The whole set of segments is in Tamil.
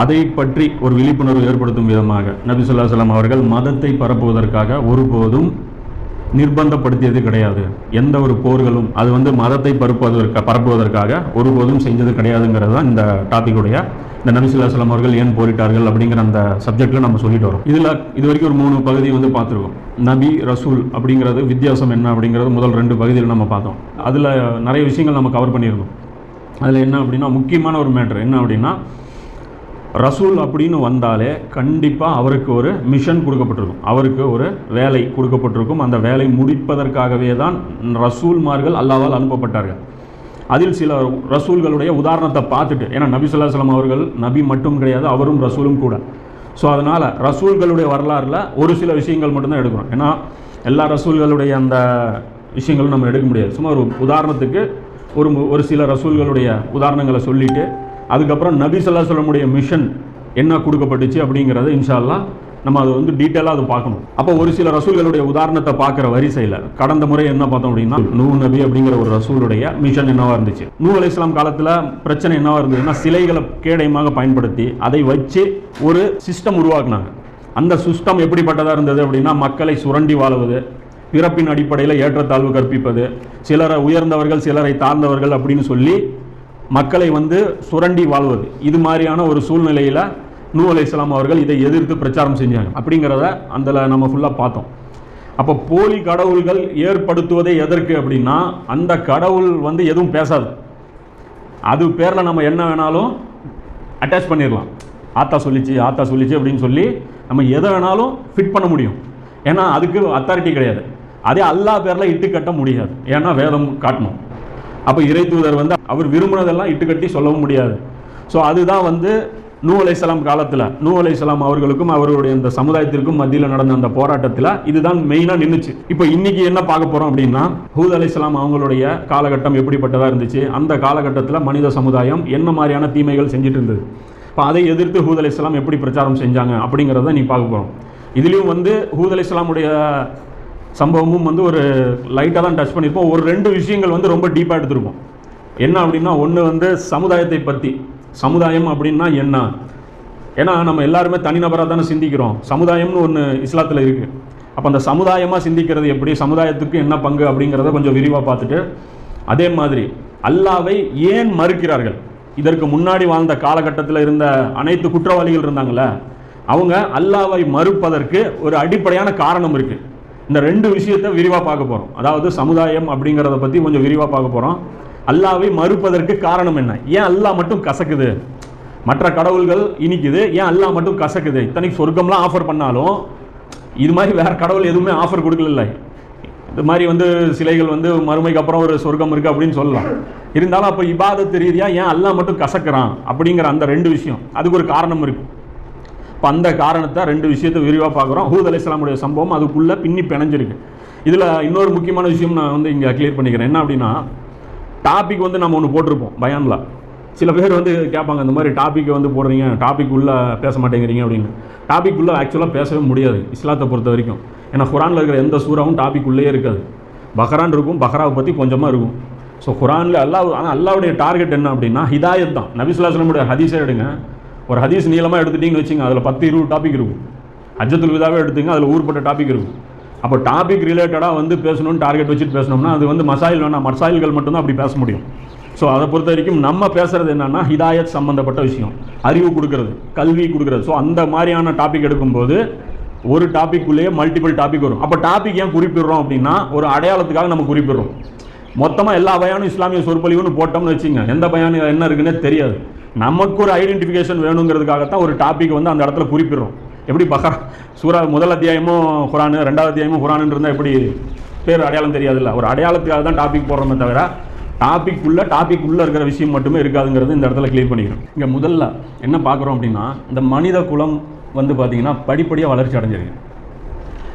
அதை பற்றி ஒரு விழிப்புணர்வு ஏற்படுத்தும் விதமாக நபி சொல்லா அலைஹி அவர்கள் மதத்தை பரப்புவதற்காக ஒருபோதும் நிர்பந்தப்படுத்தியது கிடையாது. எந்த ஒரு போர்களும் அது வந்து மதத்தை பரப்புவதற்காக பரப்புவதற்காக ஒருபோதும் செஞ்சது கிடையாதுங்கிறது தான் இந்த டாபிக்குடைய இந்த நபி ஸல்லல்லாஹு அவர்கள் ஏன் போரிட்டார்கள் அப்படிங்கிற அந்த சப்ஜெக்டில் நம்ம சொல்லிட்டு வரோம். இதில் இது வரைக்கும் ஒரு மூணு பகுதி வந்து பார்த்துருக்கோம். நபி ரசூல் அப்படிங்கிறது வித்தியாசம் என்ன அப்படிங்கிறது முதல் ரெண்டு பகுதியில் நம்ம பார்த்தோம். அதில் நிறைய விஷயங்கள் நம்ம கவர் பண்ணியிருக்கோம். அதில் என்ன அப்படின்னா முக்கியமான ஒரு மேட்ரு என்ன அப்படின்னா ரசூல் அப்படின்னு வந்தாலே கண்டிப்பாக அவருக்கு ஒரு மிஷன் கொடுக்கப்பட்டிருக்கும். அவருக்கு ஒரு வேலை கொடுக்கப்பட்டிருக்கும். அந்த வேலை முடிப்பதற்காகவே தான் ரசூல்மார்கள் அல்லாவால் அனுப்பப்பட்டார்கள். அதில் சில ரசூல்களுடைய உதாரணத்தை பார்த்துட்டு ஏன்னா நபி ஸல்லல்லாஹு அவர்கள் நபி மட்டும் கிடையாது அவரும் ரசூலும் கூட. ஸோ அதனால் ரசூல்களுடைய வரலாறில் ஒரு சில விஷயங்கள் மட்டும்தான் எடுக்கிறோம். ஏன்னா எல்லா ரசூல்களுடைய அந்த விஷயங்களும் நம்ம எடுக்க முடியாது. சும்மா ஒரு உதாரணத்துக்கு ஒரு ஒரு சில ரசூல்களுடைய உதாரணங்களை சொல்லிட்டு அதுக்கப்புறம் நபி ஸல்லல்லாஹு அலைஹி மிஷன் என்ன கொடுக்கப்பட்டுச்சு அப்படிங்கிறத இன்ஷால்லா நம்ம அதை வந்து டீட்டெயிலாக அதை பார்க்கணும். அப்போ ஒரு சில ரசூல்களுடைய உதாரணத்தை பார்க்குற வரிசையில் கடந்த முறை என்ன பார்த்தோம் அப்படின்னா நூ நபி அப்படிங்கிற ஒரு ரசூலுடைய மிஷன் என்னவாக இருந்துச்சு? நூ அலி இஸ்லாம் காலத்தில் பிரச்சனை என்னவாக இருந்ததுன்னா சிலைகளை கேடயமாக பயன்படுத்தி அதை வச்சு ஒரு சிஸ்டம் உருவாக்குனாங்க. அந்த சிஸ்டம் எப்படிப்பட்டதாக இருந்தது அப்படின்னா மக்களை சுரண்டி வாழுவது பிறப்பின் அடிப்படையில் ஏற்றத்தாழ்வு கற்பிப்பது சிலரை உயர்ந்தவர்கள் சிலரை தாழ்ந்தவர்கள் அப்படின்னு சொல்லி மக்களை வந்து சுரண்டி வாழ்வது. இது மாதிரியான ஒரு சூழ்நிலையில் நூ அலை இஸ்லாம் அவர்கள் இதை எதிர்த்து பிரச்சாரம் செஞ்சாங்க. அப்படிங்கிறத அதில் நம்ம ஃபுல்லாக பார்த்தோம். அப்போ போலி கடவுள்கள் ஏற்படுத்துவதே எதற்கு அப்படின்னா அந்த கடவுள் வந்து எதுவும் பேசாது. அது பேரில் நம்ம என்ன வேணாலும் அட்டாச் பண்ணிடலாம் ஆத்தா சொல்லிச்சு ஆத்தா சொல்லிச்சு அப்படின்னு சொல்லி நம்ம எதை வேணாலும் ஃபிட் பண்ண முடியும். ஏன்னா அதுக்கு அத்தாரிட்டி கிடையாது. அதே அல்லாஹ் பேரில் இட்டு கட்ட முடியாது. ஏன்னா வேதம் காட்டணும். அப்போ இறை தூதர் வந்து அவர் விரும்பினதெல்லாம் இட்டுக்கட்டி சொல்லவும் முடியாது. ஸோ அதுதான் வந்து நூ அலைசலாம் காலத்தில் நூ அலைசலாம் அவர்களுக்கும் அவர்களுடைய அந்த சமுதாயத்திற்கும் மத்தியில் நடந்த அந்த போராட்டத்தில் இதுதான் மெயினாக நின்றுச்சு இப்போ இன்னைக்கு என்ன பார்க்க போகிறோம் அப்படின்னா ஹூத் அலைசலாம் அவங்களுடைய காலகட்டம் எப்படிப்பட்டதாக இருந்துச்சு அந்த காலகட்டத்தில் மனித சமுதாயம் என்ன மாதிரியான தீமைகள் செஞ்சுட்டு இருந்தது இப்போ அதை எதிர்த்து ஹூத் அலைசலாம் எப்படி பிரச்சாரம் செஞ்சாங்க அப்படிங்கிறத நீ பார்க்க போகிறோம் இதுலேயும் வந்து ஹூத் அலைசலாமுடைய சம்பவமும் வந்து ஒரு லைட்டாக தான் டச் பண்ணியிருப்போம். ஒரு ரெண்டு விஷயங்கள் வந்து ரொம்ப டீப்பாக எடுத்திருப்போம். என்ன அப்படின்னா ஒன்று வந்து சமுதாயத்தை பற்றி சமுதாயம் அப்படின்னா என்ன? ஏன்னா நம்ம எல்லாருமே தனிநபராக தானே சிந்திக்கிறோம். சமுதாயம்னு ஒன்று இஸ்லாத்தில் இருக்குது அப்போ அந்த சமுதாயமாக சிந்திக்கிறது எப்படி? சமுதாயத்துக்கு என்ன பங்கு அப்படிங்கிறத கொஞ்சம் விரிவாக பார்த்துட்டு அதே மாதிரி அல்லாவை ஏன் மறுக்கிறார்கள்? இதற்கு முன்னாடி வாழ்ந்த காலகட்டத்தில் இருந்த அனைத்து குற்றவாளிகள் இருந்தாங்களே அவங்க அல்லாவை மறுப்பதற்கு ஒரு அடிப்படையான காரணம் இருக்குது இந்த ரெண்டு விஷயத்தை விரிவாக பார்க்க போகிறோம் அதாவது சமுதாயம் அப்படிங்கிறத பற்றி கொஞ்சம் விரிவாக பார்க்க போகிறோம் அல்லாவை மறுப்பதற்கு காரணம் என்ன? ஏன் அல்லாஹ் மட்டும் கசக்குது? மற்ற கடவுள்கள் இனிக்குது. ஏன் அல்லாஹ் மட்டும் கசக்குது? இத்தனைக்கு சொர்க்கம்லாம் ஆஃபர் பண்ணாலும் இது மாதிரி வேற கடவுள் எதுவுமே ஆஃபர் கொடுக்கல இது மாதிரி வந்து சிலைகள் வந்து மறுமைக்கு அப்புறம் ஒரு சொர்க்கம் இருக்குது அப்படின்னு சொல்லலாம். இருந்தாலும் அப்போ இபாதத்து ரீதியாக ஏன் அல்லாஹ் மட்டும் கசக்குறான் அப்படிங்கிற அந்த ரெண்டு விஷயம். அதுக்கு ஒரு காரணம் இருக்குது இப்போ அந்த காரணத்தை ரெண்டு விஷயத்தை விரிவாக பார்க்குறோம். ஹூத் அலைஹிஸ்ஸலாமுடைய சம்பவம் அதுக்குள்ளே பின்னி பிணைஞ்சிருக்கு. இதில் இன்னொரு முக்கியமான விஷயம் நான் வந்து இங்கே கிளியர் பண்ணிக்கிறேன். என்ன அப்படின்னா டாபிக் வந்து நம்ம ஒன்று போட்டிருப்போம் பயானில். சில பேர் வந்து கேட்பாங்க இந்த மாதிரி டாப்பிக்கை வந்து போடுறீங்க டாபிக் உள்ளே பேச மாட்டேங்கிறீங்க அப்படின்னு. டாபிக் உள்ளே ஆக்சுவலாக பேசவே முடியாது இஸ்லாத்தை பொறுத்த வரைக்கும். ஏன்னா குரானில் இருக்கிற எந்த சூறாவும் டாபிக் உள்ளே இருக்காது. பஹ்ரான் இருக்கும் பஹ்ராவை பற்றி கொஞ்சமாக இருக்கும். ஸோ குரானில் அல்லாஹ் ஆனால் அல்லாவுடைய டார்கெட் என்ன அப்படின்னா ஹிதாயத் தான். நபிசுல்லாஸ்லமுடைய ஹதீஸே எடுங்க. ஒரு ஹதீஸ் நீளமாக எடுத்துட்டிங்கன்னு வச்சுங்க அதில் பத்து இருபது டாபிக் இருக்கும். அஜத்துல் விதாவே எடுத்துங்க அதில் ஊர்பட்ட டாபிக் இருக்கும். அப்போ டாபிக் ரிலேட்டடாக வந்து பேசணும்னு டார்கெட் வச்சுட்டு பேசணும்னா அது வந்து மசாயில் வேணாம் மசாயில்கள் மட்டும்தான் அப்படி பேச முடியும். ஸோ அதை பொறுத்த வரைக்கும் நம்ம பேசுகிறது என்னென்னா ஹிதாயத் சம்மந்தப்பட்ட விஷயம். அறிவு கொடுக்கறது கல்வி கொடுக்கறது. ஸோ அந்த மாதிரியான டாபிக் எடுக்கும்போது ஒரு டாபிக்குள்ளேயே மல்டிபிள் டாபிக் வரும். அப்போ டாபிக் ஏன் குறிப்பிடுறோம் அப்படின்னா ஒரு அடையாளத்துக்காக நம்ம குறிப்பிடுறோம். மொத்தமாக எல்லா பயானும் இஸ்லாமிய சொற்பொழிவுன்னு போட்டோம்னு வச்சுங்க. எந்த பயானு என்ன இருக்குன்னே தெரியாது. நமக்கு ஒரு ஐடென்டிஃபிகேஷன் வேணுங்கிறதுக்காகத்தான் ஒரு டாபிக் வந்து அந்த இடத்துல குறிப்பிடுறோம். எப்படி பஹரா சூரா முதல் அத்தியாயமும் குரானு ரெண்டாவது அத்தியாயமும் குரானுன்னு இருந்தால் எப்படி பேர் அடையாளம் தெரியாதுல்ல. ஒரு அடையாளத்துக்காக தான் டாபிக் போடுறோமே தவிர டாபிக் உள்ள டாபிக் உள்ள இருக்கிற விஷயம் மட்டுமே இருக்காதுங்கிறது இந்த இடத்துல கிளியர் பண்ணிக்கிறோம். இங்கே முதல்ல என்ன பார்க்குறோம் அப்படின்னா இந்த மனித குலம் வந்து பார்த்திங்கன்னா படிப்படியாக வளர்ச்சி அடைஞ்சிருக்கு.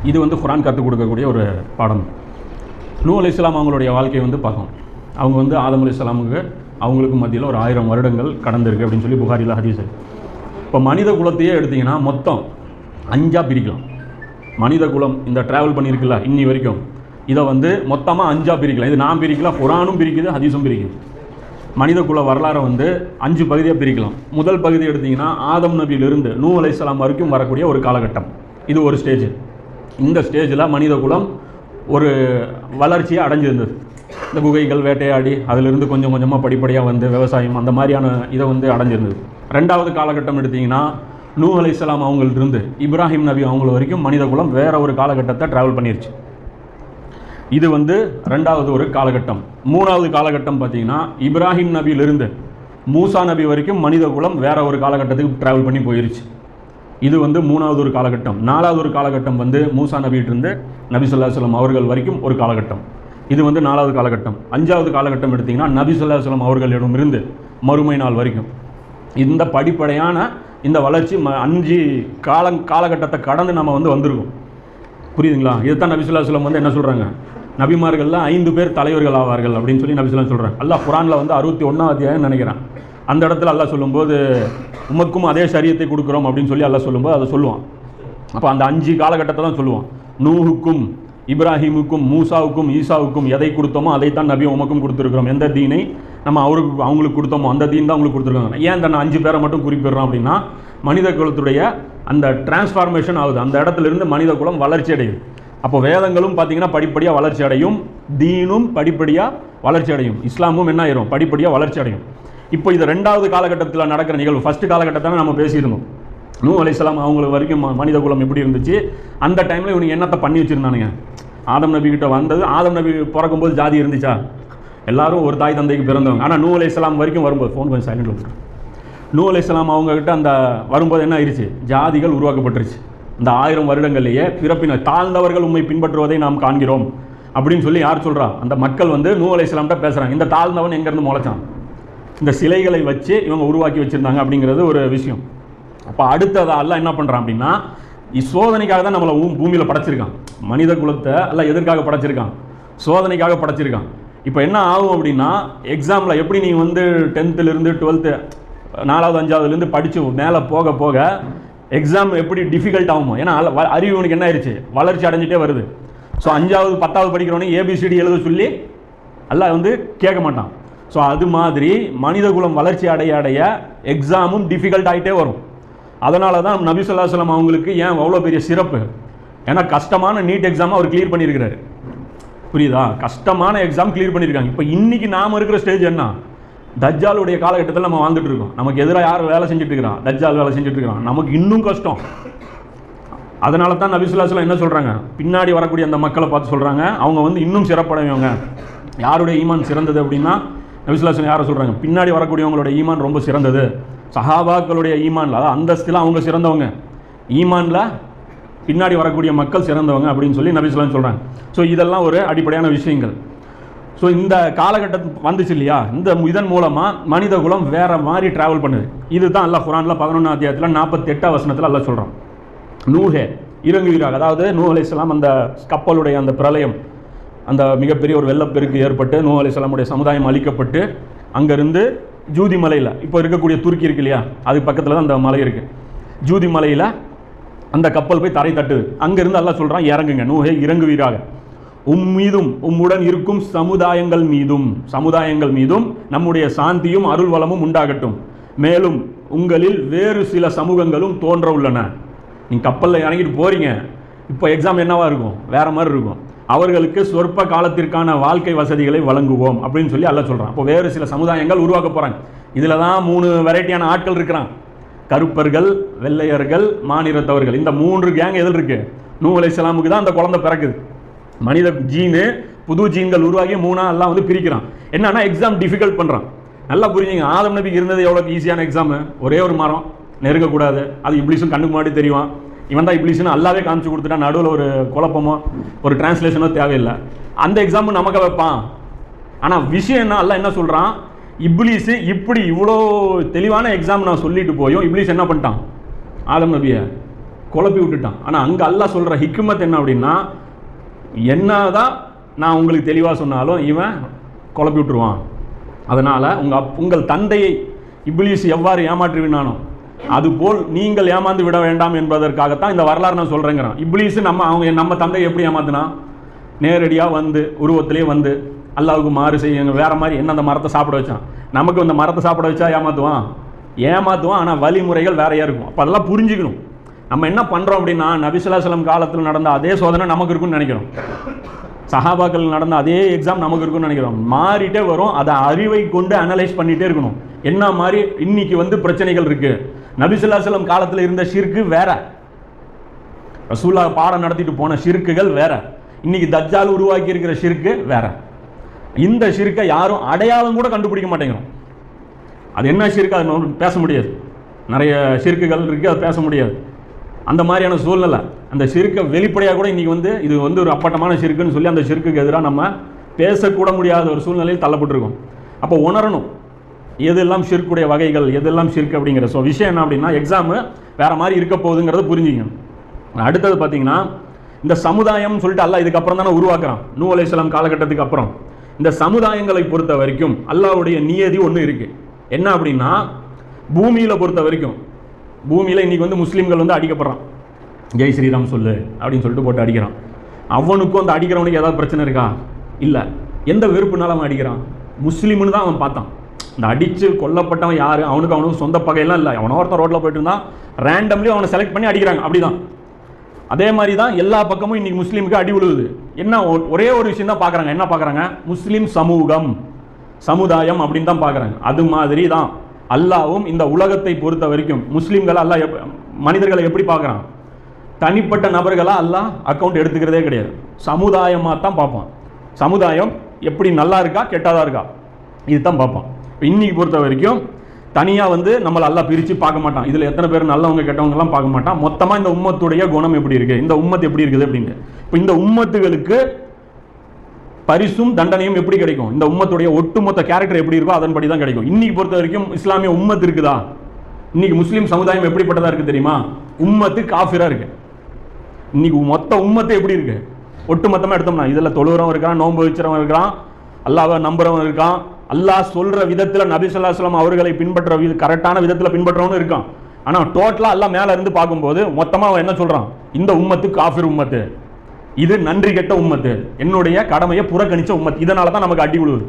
இது வந்து குரான் கற்றுக் கொடுக்கக்கூடிய ஒரு பாடம். நூ அலி இஸ்லாம் அவங்களுடைய வாழ்க்கையை வந்து பார்க்கும் அவங்க வந்து ஆதம் அலி இஸ்லாமுக்கு அவங்களுக்கு மத்தியில் ஒரு ஆயிரம் வருடங்கள் கடந்திருக்கு அப்படின்னு சொல்லி புகாரில் ஹதீஸ். இப்போ மனித குலத்தையே எடுத்திங்கன்னா மொத்தம் அஞ்சாக பிரிக்கலாம். மனித குலம் இந்த ட்ராவல் பண்ணியிருக்குல்ல இன்னி வரைக்கும். இதை வந்து மொத்தமாக அஞ்சாக பிரிக்கலாம். இது நான் பிரிக்கலாம் குரானும் பிரிக்குது ஹதீஸும் பிரிக்குது. மனித குல வரலாறை வந்து அஞ்சு பகுதியாக பிரிக்கலாம். முதல் பகுதி எடுத்திங்கன்னா ஆதம் நபியிலிருந்து நூ அலை வரைக்கும் வரக்கூடிய ஒரு காலகட்டம். இது ஒரு ஸ்டேஜ் இந்த ஸ்டேஜில் மனித குலம் ஒரு வளர்ச்சியை அடைஞ்சிருந்தது. இந்த குகைகள் வேட்டையாடி அதிலிருந்து கொஞ்சம் கொஞ்சமாக படிப்படியாக வந்து விவசாயம் அந்த மாதிரியான இதை வந்து அடைஞ்சிருந்தது. ரெண்டாவது காலகட்டம் எடுத்தீங்கன்னா நூ அலைஹிஸ்ஸலாம் அவங்கள்ட்டிருந்து இப்ராஹிம் நபி அவங்கள வரைக்கும் மனித குலம் வேற ஒரு காலகட்டத்தை ட்ராவல் பண்ணிருச்சு. இது வந்து ரெண்டாவது ஒரு காலகட்டம். மூணாவது காலகட்டம் பார்த்தீங்கன்னா இப்ராஹிம் நபியிலிருந்து மூசா நபி வரைக்கும் மனித குலம் வேற ஒரு காலகட்டத்துக்கு ட்ராவல் பண்ணி போயிருச்சு. இது வந்து மூணாவது ஒரு காலகட்டம். நாலாவது ஒரு காலகட்டம் வந்து மூசா நபியிட்டிருந்து நபி சொல்லா சொல்லம் அவர்கள் வரைக்கும் ஒரு காலகட்டம். இது வந்து நாலாவது காலகட்டம். அஞ்சாவது காலகட்டம் எடுத்திங்கன்னா நபி சொல்லா சொல்லம் அவர்களிடமிருந்து மறுமை நாள் வரைக்கும். இந்த படிப்படையான இந்த வளர்ச்சி ம- அஞ்சு கால காலகட்டத்தை கடந்து நம்ம வந்து வந்திருக்கோம். புரியுதுங்களா? இதுதான் நபிசுல்லா சொல்லம் வந்து என்ன சொல்கிறாங்க நபிமார்கள்லாம் ஐந்து பேர் தலைவர்கள் ஆவார்கள் அப்படின்னு சொல்லி நபி சொல்கிறாங்க அல்லா குரானில் வந்து அறுபத்தி ஒன்றாம் அத்தியாயம் நினைக்கிறேன். அந்த இடத்துல அல்லா சொல்லும்போது உமக்கும் அதே சரியத்தை கொடுக்குறோம் அப்படின்னு சொல்லி அல்லா சொல்லும்போது அதை சொல்லுவான். அப்போ அந்த அஞ்சு காலகட்டத்தை தான் சொல்லுவான். நூஹுக்கும் இப்ராஹிமுக்கும் மூசாவுக்கும் ஈசாவுக்கும் எதை கொடுத்தோமோ அதைத்தான் நபி உமக்கும் கொடுத்துருக்குறோம். எந்த தீனை நம்ம அவருக்கு அவங்களுக்கு கொடுத்தோமோ அந்த தீன் தான் அவங்களுக்கு கொடுத்துருக்காங்க. ஏன் அந்த அஞ்சு பேரை மட்டும் குறிப்பிடுறோம் அப்படின்னா மனித குலத்துடைய அந்த டிரான்ஸ்ஃபார்மேஷன் ஆகுது. அந்த இடத்துல இருந்து மனித குலம் வளர்ச்சி அடையுது. அப்போ வேதங்களும் பார்த்தீங்கன்னா படிப்படியாக வளர்ச்சி அடையும். தீனும் படிப்படியாக வளர்ச்சி அடையும். இஸ்லாமும் என்ன ஆயிரும்? படிப்படியாக வளர்ச்சி அடையும். இப்போ இது ரெண்டாவது காலகட்டத்தில் நடக்கிற நிகழ்வு. ஃபர்ஸ்ட் காலகட்டத்தில் நம்ம பேசியிருந்தோம். நூ அலிஸ்லாம் அவங்களுக்கு வரைக்கும் ம- மனித குலம் எப்படி இருந்துச்சு? அந்த டைமில் இவனுக்கு என்னத்தை பண்ணி வச்சுருந்தானுங்க? ஆதம் நபி கிட்ட வந்தது ஆதம் நபி பிறக்கும்போது ஜாதி இருந்துச்சா? எல்லாரும் ஒரு தாய் தந்தைக்கு பிறந்தவங்க. ஆனால் நூ அலிஸ்லாம் வரைக்கும் வரும்போது ஃபோன் கொஞ்சம் சைலண்ட் விட்டுரு. நூ அலிஸ்லாம் அவங்கக்கிட்ட அந்த வரும்போது என்ன ஆயிடுச்சு ஜாதிகள் உருவாக்கப்பட்டுருச்சு. இந்த ஆயிரம் வருடங்கள்லேயே பிறப்பின தாழ்ந்தவர்கள் உண்மை பின்பற்றுவதை நாம் காண்கிறோம். அப்படின்னு சொல்லி யார் சொல்கிறா அந்த மக்கள் வந்து நூ அலிஸ்லாம்கிட்ட பேசுகிறாங்க இந்த தாழ்ந்தவன் எங்கேருந்து முளைச்சான்? இந்த சிலைகளை வச்சு இவங்க உருவாக்கி வச்சுருந்தாங்க அப்படிங்கிறது ஒரு விஷயம். அப்போ அடுத்ததாக எல்லாம் என்ன பண்ணுறான் அப்படின்னா சோதனைக்காக தான் நம்மளை பூமியில் படைச்சிருக்கான். மனித குலத்தை எல்லாம் எதற்காக படைச்சிருக்கான்? சோதனைக்காக படைச்சிருக்கான். இப்போ என்ன ஆகும் அப்படின்னா எக்ஸாமில் எப்படி நீ வந்து டென்த்துலேருந்து டுவெல்த்து நாலாவது அஞ்சாவதுலேருந்து படித்து மேலே போக போக எக்ஸாம் எப்படி டிஃபிகல்ட் ஆகுமோ? ஏன்னா வ- அறிவு உனக்கு என்ன ஆயிடுச்சு வளர்ச்சி அடைஞ்சிட்டே வருது. ஸோ அஞ்சாவது பத்தாவது படிக்கிறவனே ஏபிசிடி எழுத சொல்லி எல்லாம் வந்து கேட்க மாட்டான். ஸோ அது மாதிரி மனிதகுலம் வளர்ச்சி அடைய அடைய எக்ஸாமும் டிஃபிகல்ட் ஆகிட்டே வரும். அதனால தான் நபி சொல்லா சொல்லம் அவங்களுக்கு ஏன் அவ்வளோ பெரிய சிறப்பு? ஏன்னா கஷ்டமான நீட் எக்ஸாம் அவர் கிளியர் பண்ணியிருக்கிறாரு புரியுதா? கஷ்டமான எக்ஸாம் கிளியர் பண்ணியிருக்காங்க இப்போ இன்றைக்கி நாம் இருக்கிற ஸ்டேஜ் என்ன? தஜ்ஜாலுடைய காலகட்டத்தில் நம்ம வாழ்ந்துட்டு இருக்கோம். நமக்கு எதிராக யார் வேலை செஞ்சுட்டு இருக்கிறான் தஜ்ஜால் வேலை செஞ்சுட்டு இருக்கிறான் நமக்கு இன்னும் கஷ்டம். அதனால தான் நபிசுல்லாஸ்லாம் என்ன சொல்கிறாங்க பின்னாடி வரக்கூடிய அந்த மக்களை பார்த்து சொல்கிறாங்க அவங்க வந்து இன்னும் சிறப்படைவங்க யாருடைய ஈமான் சிறந்தது அப்படின்னா நபிசுல்லாஸ்லாம் யாரை சொல்கிறாங்க பின்னாடி வரக்கூடியவங்களோட ஈமான் ரொம்ப சிறந்தது. சஹாபாக்களுடைய ஈமான்ல அதாவது அந்தஸ்தில் அவங்க சிறந்தவங்க. ஈமான்ல பின்னாடி வரக்கூடிய மக்கள் சிறந்தவங்க அப்படின்னு சொல்லி நபிசுல்லாம் சொல்கிறாங்க ஸோ இதெல்லாம் ஒரு அடிப்படையான விஷயங்கள். ஸோ இந்த காலகட்டம் வந்துச்சு இல்லையா? இந்த இதன் மூலமாக மனித குலம் வேறு மாதிரி ட்ராவல் பண்ணுது. இதுதான் அல்லாஹ் குரானில் பதினொன்றாம் அத்தியாயத்தில் நாற்பத்தெட்டாம் வசனத்தில் அல்ல சொல்கிறான் நூஹே இறங்குவீராக. அதாவது நூ இஸ்லாம் அந்த கப்பலுடைய அந்த பிரளயம். அந்த மிகப்பெரிய ஒரு வெள்ளப்பெருக்கு ஏற்பட்டு நூ அலைஹிஸ்ஸலாமுடைய சமுதாயம் அழிக்கப்பட்டு அங்கேருந்து ஜூதி மலையில் இப்போ இருக்கக்கூடிய துருக்கி இருக்கு இல்லையா? அதுக்கு பக்கத்தில் தான் அந்த மலை இருக்குது ஜூதி மலையில் அந்த கப்பல் போய் தரை தட்டுது. அங்கேருந்து எல்லாம் சொல்கிறான் இறங்குங்க நூஹே இறங்குவீராக. உம் மீதும் உம்முடன் இருக்கும் சமுதாயங்கள் மீதும் சமுதாயங்கள் மீதும் நம்முடைய சாந்தியும் அருள் வளமும் உண்டாகட்டும். மேலும் உங்களில் வேறு சில சமூகங்களும் தோன்ற உள்ளன. நீங்கள் கப்பலில் இறங்கிட்டு போகிறீங்க இப்போ எக்ஸாம் என்னவா இருக்கும்? வேறு மாதிரி இருக்கும். அவர்களுக்கு சொற்ப காலத்திற்கான வாழ்க்கை வசதிகளை வழங்குவோம் அப்படின்னு சொல்லி அல்ல சொல்கிறான் அப்போ வேறு சில சமுதாயங்கள் உருவாக்க போகிறாங்க இதில் தான் மூணு வெரைட்டியான ஆட்கள் இருக்கிறான். கருப்பர்கள் வெள்ளையர்கள் மாநிலத்தவர்கள். இந்த மூன்று கேங் எதில் இருக்குது நூ இஸ்லாமுக்கு தான் அந்த குழந்தை பிறக்குது. மனித ஜீனு புது ஜீன்கள் உருவாகி மூணாக எல்லாம் வந்து பிரிக்கிறான். என்னன்னா எக்ஸாம் டிஃபிகல்ட் பண்ணுறான் நல்லா புரிஞ்சுங்க. ஆதம் நபிக்கு இருந்தது எவ்வளோ ஈஸியான எக்ஸாமு ஒரே ஒரு மரம் நெருங்கக்கூடாது. அது இப்ளீஸும் கண்ணுக்கு முன்னாடி தெரியும். இவன் தான் இப்ளீஸ்னு அல்லாவே காமிச்சு கொடுத்துட்டா நடுவில் ஒரு குழப்பமோ ஒரு டிரான்ஸ்லேஷனோ தேவையில்லை. அந்த எக்ஸாம்பிள் நமக்கு வைப்பான். ஆனால் விஷயம் என்ன? அல்லாஹ் என்ன சொல்கிறான் இப்ளீஸு இப்படி இவ்வளோ தெளிவான எக்ஸாம் நான் சொல்லிட்டு போயும் இப்ளீஸ் என்ன பண்ணிட்டான்? ஆலம் நபியை குழப்பி விட்டுட்டான். ஆனால் அங்கே அல்லா சொல்கிற ஹிக்குமத் என்ன அப்படின்னா என்ன தான் நான் உங்களுக்கு தெளிவாக சொன்னாலும் இவன் குழப்பி விட்டுருவான். அதனால் உங்கள் அப் உங்கள் தந்தையை இப்ளீஸ் எவ்வாறு ஏமாற்றிவினானோ அதுபோல் நீங்கள் ஏமாந்து விட வேண்டாம் என்பதற்காகத்தான் இந்த வரலாறு நான் சொல்கிறேங்கிறான் இப்ளீஸு நம்ம அவங்க நம்ம தந்தையை எப்படி ஏமாத்துனா நேரடியாக வந்து உருவத்திலே வந்து அல்லாவுக்கு மாறு செய்யுங்க வேற மாதிரி என்ன அந்த மரத்தை சாப்பிட வச்சான்? நமக்கு இந்த மரத்தை சாப்பிட வச்சா ஏமாத்துவான்? ஏமாத்துவான் ஆனால் வழிமுறைகள் வேறையாக இருக்கும். அப்போ அதெல்லாம் புரிஞ்சுக்கணும். நம்ம என்ன பண்ணுறோம் அப்படின்னா நபிசுல்லாசலம் காலத்தில் நடந்த அதே சோதனை நமக்கு இருக்குன்னு நினைக்கிறோம். சஹாபாக்கள் நடந்த அதே எக்ஸாம் நமக்கு இருக்குன்னு நினைக்கிறோம். மாறிட்டே வரும். அதை அறிவை கொண்டு அனலைஸ் பண்ணிகிட்டே இருக்கணும். என்ன மாதிரி இன்னைக்கு வந்து பிரச்சனைகள் இருக்குது நபிசுல்லாசலம் காலத்தில் இருந்த ஷிர்கு வேற. ரசூல்லா பாடம் நடத்திட்டு போன ஷிர்க்குகள் வேற. இன்னைக்கு தஜ்ஜால் உருவாக்கி இருக்கிற ஷிர்க்கு வேற. இந்த ஷிர்க்கை யாரும் அடையாளம் கூட கண்டுபிடிக்க மாட்டேங்கிறோம். அது என்ன ஷிர்க்கு? அது பேச முடியாது. நிறைய ஷிர்க்குகள் இருக்குது அது பேச முடியாது. அந்த மாதிரியான சூழ்நிலை. அந்த ஷிர்க்கை வெளிப்படையாக கூட இன்றைக்கி வந்து இது வந்து ஒரு அப்பட்டமான ஷிர்க்குன்னு சொல்லி அந்த ஷிர்க்குக்கு எதிராக நம்ம பேசக்கூட முடியாத ஒரு சூழ்நிலையில் தள்ளப்பட்டிருக்கோம். அப்போ உணரணும். எதெல்லாம் ஷிர்க்குடைய வகைகள் எதெல்லாம் ஷிர்க் அப்படிங்கிற ஸோ விஷயம் என்ன அப்படின்னா எக்ஸாமு வேறு மாதிரி இருக்க போகுதுங்கிறத புரிஞ்சுக்கணும் அடுத்தது பார்த்தீங்கன்னா இந்த சமுதாயம்னு சொல்லிட்டு அல்லாஹ் இதுக்கப்புறம் தானே உருவாக்குறான். நூ அலைஹிஸ்ஸலாம் காலகட்டத்துக்கு அப்புறம். இந்த சமுதாயங்களை பொறுத்த வரைக்கும் அல்லாவுடைய நியதி ஒன்று இருக்குது என்ன அப்படின்னா பூமியில் பொறுத்த வரைக்கும் பூமியில் இன்றைக்கி வந்து முஸ்லீம்கள் வந்து அடிக்கப்படுறான். ஜெய் ஸ்ரீராம் சொல்லு அப்படின்னு சொல்லிட்டு போட்டு அடிக்கிறான். அவனுக்கும் அந்த அடிக்கிறவனுக்கு ஏதாவது பிரச்சனை இருக்கா? இல்லை. எந்த வெறுப்புனால அவன் அடிக்கிறான். முஸ்லீம்னு தான் அவன் பார்த்தான். இந்த அடித்து கொல்லப்பட்டவன் யார்? அவனுக்கு அவனுக்கு சொந்த பகையெல்லாம் இல்லை. அவனோ ஒருத்தன் ரோட்டில் போயிட்டு இருந்தான். ரேண்டம்லி அவனை செலக்ட் பண்ணி அடிக்கிறாங்க. அப்படிதான். அதே மாதிரி தான் எல்லா பக்கமும் இன்னைக்கு முஸ்லீமுக்கு அடி விழுவுது என்ன ஒ- ஒரே ஒரு விஷயம் தான் பார்க்குறாங்க என்ன பார்க்குறாங்க முஸ்லீம் சமூகம் சமுதாயம் அப்படின்னு தான் பார்க்குறாங்க அது மாதிரி தான் அல்லாவும் இந்த உலகத்தை பொறுத்த வரைக்கும் முஸ்லீம்களை அல்லாஹ் எப் மனிதர்களை எப்படி பார்க்குறான் தனிப்பட்ட நபர்களாக அல்லாஹ் அக்கௌண்ட் எடுத்துக்கிறதே கிடையாது. சமுதாயமாக தான் பார்ப்பான். சமுதாயம் எப்படி நல்லா இருக்கா கெட்டதாக இருக்கா? இதுதான் பார்ப்பான். இப்ப இன்னைக்கு பொறுத்த வரைக்கும் தனியாக வந்து நம்மளை எல்லாம் பிரித்து பார்க்க மாட்டான். இதில் எத்தனை பேர் நல்லவங்க கெட்டவங்கலாம் பார்க்க மாட்டான். மொத்தமாக இந்த உம்மத்துடைய குணம் எப்படி இருக்குது இந்த உம்மத்து எப்படி இருக்குது அப்படின்ட்டு. இப்போ இந்த உம்மத்துகளுக்கு பரிசும் தண்டனையும் எப்படி கிடைக்கும்? இந்த உம்மத்துடைய ஒட்டுமொத்த கேரக்டர் எப்படி இருக்கோ அதன்படி தான் கிடைக்கும். இன்னைக்கு பொறுத்த வரைக்கும் இஸ்லாமிய உம்மத்து இருக்குதா? இன்னைக்கு முஸ்லீம் சமுதாயம் எப்படிப்பட்டதாக இருக்குது தெரியுமா? உம்மத்து காஃபிராக இருக்கு. இன்னைக்கு மொத்த உம்மத்து எப்படி இருக்கு? ஒட்டுமொத்தமாக எடுத்தோம்னா இதில் தொழுகிறவன் இருக்கான் நோன்பு வச்சுறவன் இருக்கான் அல்லாவை நம்புறவன் இருக்கான் அல்லாஹ் சொல்கிற விதத்தில் நபி ஸல்லல்லாஹு அவர்களை பின்பற்ற வித கரெக்டான விதத்தில் பின்பற்றவனும் இருக்கான். ஆனால் டோட்டலாக எல்லாம் மேலே இருந்து பார்க்கும்போது மொத்தமாக அவன் என்ன சொல்கிறான் இந்த உம்மத்து காஃபிர் உம்மத்து. இது நன்றி கெட்ட உம்மத்து. என்னுடைய கடமையை புறக்கணித்த உம்மத்து. இதனால தான் நமக்கு அடி விழுவுது.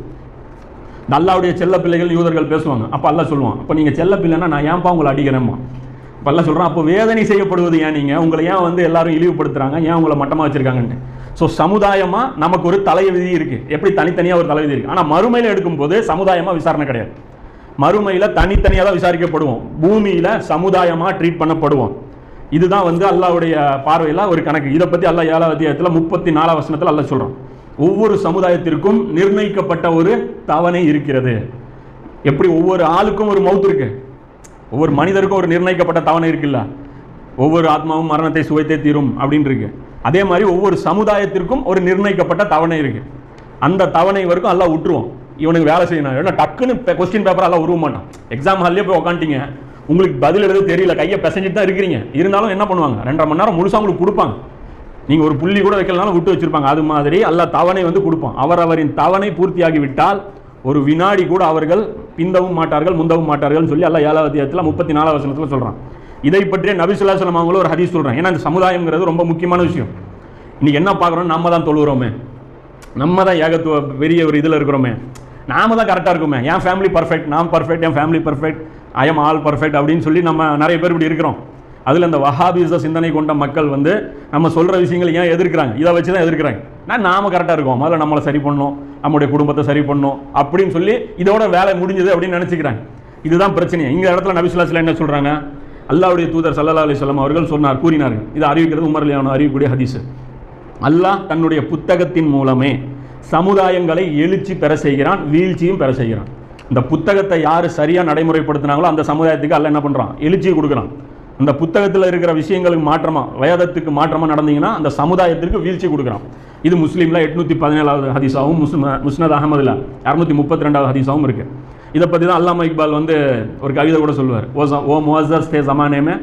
நல்லாவுடைய செல்ல பிள்ளைகள் யூதர்கள் பேசுவாங்க. அப்போ அல்ல சொல்லுவான் அப்போ நீங்கள் செல்ல பிள்ளைன்னா நான் ஏன்பா உங்களை அடிக்கிறேம்மா? அப்போ சொல்கிறான் அப்போ வேதனை செய்யப்படுவது ஏன் நீங்கள் உங்களை ஏன் வந்து எல்லாரும் இழிவுபடுத்துகிறாங்க ஏன் உங்களை மட்டமாக வச்சுருக்காங்கன்ட்டு? ஸோ சமுதாயமாக நமக்கு ஒரு தலைவிதி இருக்குது எப்படி தனித்தனியாக ஒரு தலைவிதி இருக்குது ஆனால் மறுமையில் எடுக்கும்போது சமுதாயமாக விசாரணை கிடையாது. மறுமையில் தனித்தனியாக தான் விசாரிக்கப்படுவோம். பூமியில் சமுதாயமாக ட்ரீட் பண்ணப்படுவோம். இதுதான் வந்து அல்லாவுடைய பார்வையில் ஒரு கணக்கு. இதை பற்றி அல்லாஹ் ஏழாவது அத்தியாயத்தில் முப்பத்தி நாலாம் வசனத்தில் அல்ல சொல்கிறோம் ஒவ்வொரு சமுதாயத்திற்கும் நிர்ணயிக்கப்பட்ட ஒரு தவணை இருக்கிறது. எப்படி ஒவ்வொரு ஆளுக்கும் ஒரு மவுத் இருக்கு? ஒவ்வொரு மனிதருக்கும் ஒரு நிர்ணயிக்கப்பட்ட தவணை இருக்குல்ல? ஒவ்வொரு ஆத்மாவும் மரணத்தை சுவைத்தே தீரும் அப்படின்னு இருக்கு. அதே மாதிரி ஒவ்வொரு சமுதாயத்திற்கும் ஒரு நிர்ணயிக்கப்பட்ட தவணை இருக்கு. அந்த தவணை வரைக்கும் எல்லாம் விட்டுருவோம் இவனுக்கு வேலை செய்யணும். ஏன்னா டக்குன்னு கொஸ்டின் பேப்பர் எல்லாம் உருவ மாட்டான். எக்ஸாம் ஹால்லே போய் உக்காந்துட்டீங்க. உங்களுக்கு பதில் எழுத தெரியல. கையை பிசைஞ்சிட்டு தான் இருக்கிறீங்க. இருந்தாலும் என்ன பண்ணுவாங்க? ரெண்டரை மணி நேரம் முழுசாக உங்களுக்கு கொடுப்பாங்க. நீங்கள் ஒரு புள்ளி கூட வைக்கலனாலும் விட்டு வச்சிருப்பாங்க. அது மாதிரி அல்ல தவணை வந்து கொடுப்பான். அவரின் தவணை பூர்த்தியாகி விட்டால் ஒரு வினாடி கூட அவர்கள் பிந்தவும் மாட்டார்கள் முந்தவும் மாட்டார்கள் சொல்லி எல்லாம் ஏழாவது முப்பத்தி நாலாவது வசனத்தில் சொல்கிறான் இதை பற்றிய நபிசுல்லா சொல்லம் அவங்களும் ஒரு ஹதீஸ் சொல்கிறேன் ஏன்னா இந்த சமுதாயங்கிறது ரொம்ப முக்கியமான விஷயம். இன்னைக்கு என்ன பார்க்குறோம் நம்ம தான் தொழுகிறோமே. நம்ம தான் ஏகத்துவ பெரிய ஒரு இதில் இருக்கிறோமே. நாம தான் கரெக்டாக இருக்குமே. என் ஃபேமிலி பர்ஃபெக்ட் நான் perfect N family perfect I am all perfect அப்படின்னு சொல்லி நம்ம நிறைய பேர் இப்படி இருக்கிறோம். அதில் இந்த வஹாபிச சிந்தனை கொண்ட மக்கள் வந்து நம்ம சொல்கிற விஷயங்களை ஏன் எதிர்க்கிறாங்க? இதை வச்சு தான் எதிர்க்கிறாங்க. நான் நாம கரெக்டாக இருக்கோம். முதல்ல நம்மளை சரி பண்ணணும். நம்முடைய குடும்பத்தை சரி பண்ணணும் அப்படின்னு சொல்லி இதோட வேலை முடிஞ்சது அப்படின்னு நினச்சிக்கிறாங்க. இதுதான் பிரச்சனை இந்த இடத்துல நபிசுல்லாஸ்ல என்ன சொல்கிறாங்க அல்லாவுடைய தூதர் சல்லாலாலே சொல்லம் அவர்கள் சொன்னார் கூறினார்கள். இதை அறிவிக்கிறது உமர் அலியான அறிவிக்கூடிய ஹதீஸ். அல்லாஹ் தன்னுடைய புத்தகத்தின் மூலமே சமுதாயங்களை எழுச்சி பெற செய்கிறான் வீழ்ச்சியும் பெற செய்கிறான். இந்த புத்தகத்தை யார் சரியாக நடைமுறைப்படுத்தினாங்களோ அந்த சமுதாயத்துக்கு அல்ல என்ன பண்ணுறான் எழுச்சியை கொடுக்குறான். அந்த புத்தகத்தில் இருக்கிற விஷயங்களுக்கு மாற்றமா வேதத்துக்கு மாற்றமாக நடந்தீங்கன்னா அந்த சமுதாயத்திற்கு வீழ்ச்சி கொடுக்குறான். இது முஸ்லீமில் எட்நூற்றி பதினேழாவது ஹதீஸாகவும் முஸ்ம முஸ்னத் அகமதில் இரநூத்தி முப்பத்தி ரெண்டாவது ஹதீஸாவும் இருக்குது இதை பற்றி தான் அல்லாமா இக்பால் வந்து ஒரு கவிதை கூட சொல்லுவார். ஓ ஓ முவஸ்ஸஸ் தே சமானேமே